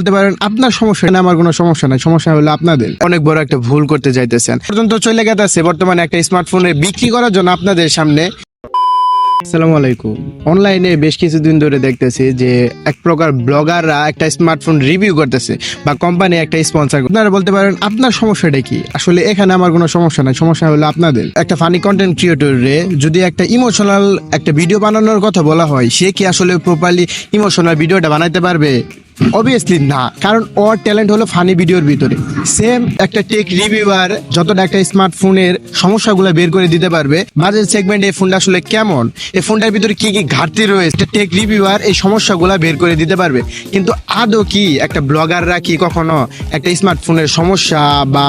বলতে পারেন, আপনার সমস্যা না, আমার কোনো সমস্যা নাই। সমস্যা হলো আপনাদের। অনেক বড় একটা ভুল করতে যাইতেছেন। পর্যন্ত চলে গেছে বর্তমানে একটা স্মার্টফোনে বিক্রি করার জন্য আপনাদের সামনে। আসসালামু আলাইকুম। অনলাইনে বেশ কিছুদিন ধরে দেখতেছি যে এক প্রকার ব্লগাররা একটা স্মার্টফোন রিভিউ করতেছে বা কোম্পানি একটা স্পন্সর আপনারা বলতে পারেন, আপনার সমস্যাটা কি? আসলে এখানে আমার কোনো সমস্যা নাই, সমস্যা হলো আপনাদের। একটা ফানি কন্টেন্ট ক্রিয়েটরে যদি একটা ইমোশনাল একটা ভিডিও বানানোর কথা বলা হয়, সে কি আসলে প্রপারলি ইমোশনাল ভিডিওটা বানাইতে পারবে? অবভিয়াসলি না, কারণ ওর ট্যালেন্ট হলো ফানি ভিডিওর ভিতরে। সেম একটা টেক রিভিউয়ার যতটা একটা স্মার্টফোনের সমস্যাগুলো বের করে দিতে পারবে বাজেট সেগমেন্ট এই ফোনটা আসলে কেমন? এই ফোনটার ভিতরে কি কি ঘাটতি রয়েছে? টেক রিভিউয়ার এই সমস্যাগুলো বের করে দিতে পারবে। কিন্তু আদৌ কি একটা ব্লগাররা কি কখনো একটা স্মার্টফোনের সমস্যা বা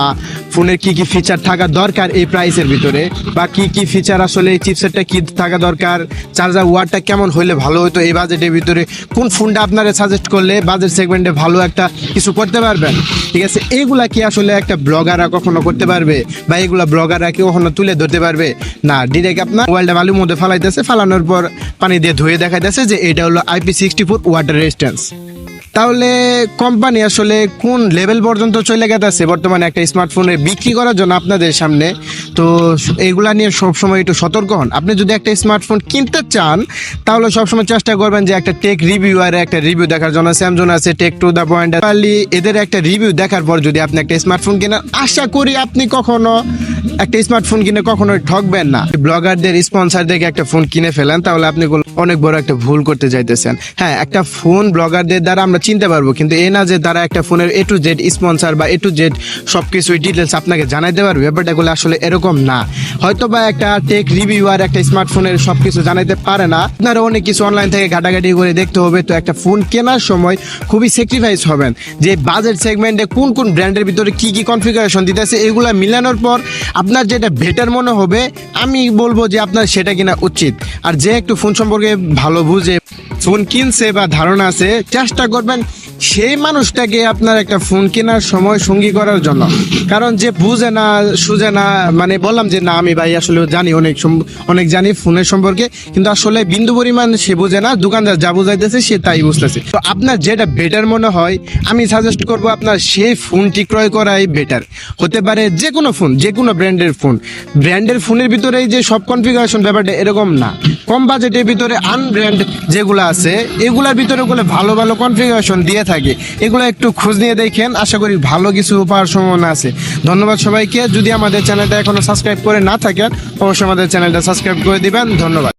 ফোনের কি কি ফিচার থাকা দরকার এই প্রাইসের ভিতরে? বা কি কি ফিচার আসলে এই চিপসেটটা কি থাকা দরকার? চার্জার ওয়ারটা কেমন হইলে ভালো হতো এই বাজেটের ভিতরে? কোন ফোনটা আপনারা সাজেস্ট করলে বাজেট সেগমেন্টে ভালো একটা কিছু করতে পারবেন। ঠিক আছে? এগুলা কি আসলে একটা ব্লগাররা কখনো করতে পারবে? বা এগুলা ব্লগাররা কি কখনো তুলে ধরতে পারবে? না ডিরেক্ট আপনার মোবাইলটা বালুর মধ্যে ফালাইতেছে, ফালানোর পর পানি দিয়ে ধুয়ে দেখা যাচ্ছে যে এটা হলো IP sixty four water resistance তাহলে কোম্পানি আসলে কোন লেভেল পর্যন্ত চলে গেছে বর্তমানে একটা স্মার্টফোনে বিক্রি করার জন্য আপনাদের সামনে। তো এইগুলা নিয়ে সবসময় একটু সতর্ক হন। আপনি যদি একটা স্মার্টফোন কিনতে চান, তাহলে সবসময় চেষ্টা করবেন যে একটা টেক রিভিউ আর একটা রিভিউ দেখার জন্য। স্যামসং আছে টেক টু দ্য পয়েন্ট এদের একটা রিভিউ দেখার পর যদি আপনি একটা স্মার্টফোন কেনেন, আশা করি আপনি কখনো একটা স্মার্টফোন কিনে কখনোই ঠকবেন না। ব্লগারদের স্পন্সার দেখে একটা ফোন কিনে ফেলেন, তাহলে আপনি অনেক বড় একটা ভুল করতে যাইতেছেন। হ্যাঁ একটা ফোন ব্লগারদের দ্বারা আমরা চিনতে পারব, কিন্তু এ না যে তারা একটা ফোনের এ টু জেড স্পন্সার বা এ টু জেড সবকিছু ডিটেলস আপনাকে জানাইতে পারবে, ব্যাপারটা গুলো আসলে এরকম না। হয়তো বা একটা টেক রিভিউ আর একটা স্মার্টফোনের সব কিছু জানাইতে পারে না। আপনারা অনেক কিছু অনলাইন থেকে ঘাটাঘাটি করে দেখতে হবে, তো একটা ফোন কেনার সময় খুবই স্যাক্রিফাইস হবেন যে বাজেট সেগমেন্টে কোন কোন ব্র্যান্ডের ভিতরে কি কি কনফিগারেশন দিতেছে, এগুলো মিলানোর পর আপনার যেটা বেটার মনে হবে, আমি বলব যে আপনার সেটা কিনা উচিত। আর যে একটু ফোন সম্পর্কে ভালো বুঝে ফোন কিনছে বা ধারণা আছে, চেষ্টা করবেন সেই মানুষটাকে আপনার একটা ফোন কেনার সময় সঙ্গী করার জন্য। কারণ যে বুঝে না, সুঝে না মানে বললাম যে না, আমি ভাই আসলে জানি অনেক অনেক জানি ফোনের সম্পর্কে, কিন্তু আসলে বিন্দু পরিমাণ সে বুঝে না, দোকানদার যা বুঝাইতেছে সে তাই বুঝতেছে। তো আপনার যেটা বেটার মনে হয়, আমি সাজেস্ট করব আপনার সেই ফোনটি ক্রয় করাই বেটার হতে পারে যে কোনো ফোন যে কোনো ব্র্যান্ডের ফোন ব্র্যান্ডের ফোনের ভিতরেই যে সব কনফিগারেশন ব্যাপারটা এরকম না। কম বাজেটের ভিতরে আনব্র্যান্ড যেগুলো আছে, এগুলার ভিতরে গুলো ভালো ভালো কনফিগারেশন দিয়ে থাকে। এগুলো একটু খোঁজ নিয়ে দেখেন, আশা করি ভালো কিছু পাওয়ার সম্ভাবনা আছে। ধন্যবাদ সবাইকে। যদি আমাদের চ্যানেলটা এখনও সাবস্ক্রাইব করে না থাকেন, অবশ্যই আমাদের চ্যানেলটা সাবস্ক্রাইব করে দিবেন। ধন্যবাদ।